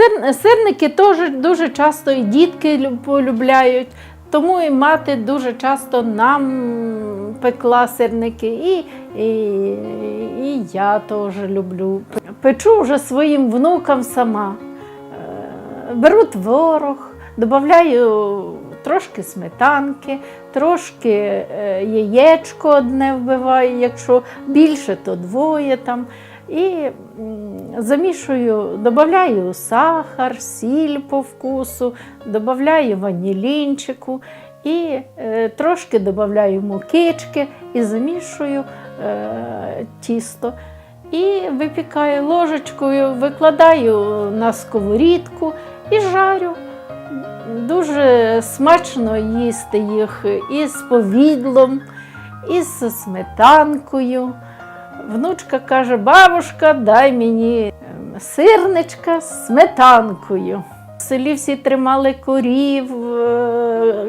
Сир, сирники теж дуже часто і дітки полюбляють, тому і мати дуже часто нам пекла сирники, і, і, і я теж люблю. Печу вже своїм внукам сама. Е, Беру творог, додаю трошки сметанки, трошки е, яєчко одне вбиваю, якщо більше, то двоє там. І замішую, додаю сахар, сіль по вкусу, додаю ванілінчику і е, трошки додаю мукички і замішую е, тісто. І випікаю ложечкою, викладаю на сковорідку і жарю. Дуже смачно їсти їх із повідлом, із сметанкою. Внучка каже: бабушка, дай мені ем, сирничка з сметанкою. В селі всі тримали корів, е,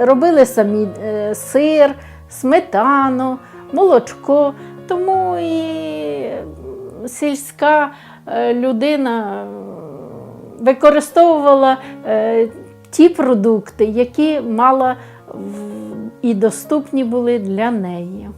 робили самі е, сир, сметану, молочко. Тому і сільська е, людина використовувала ті продукти, які мала і доступні були для неї.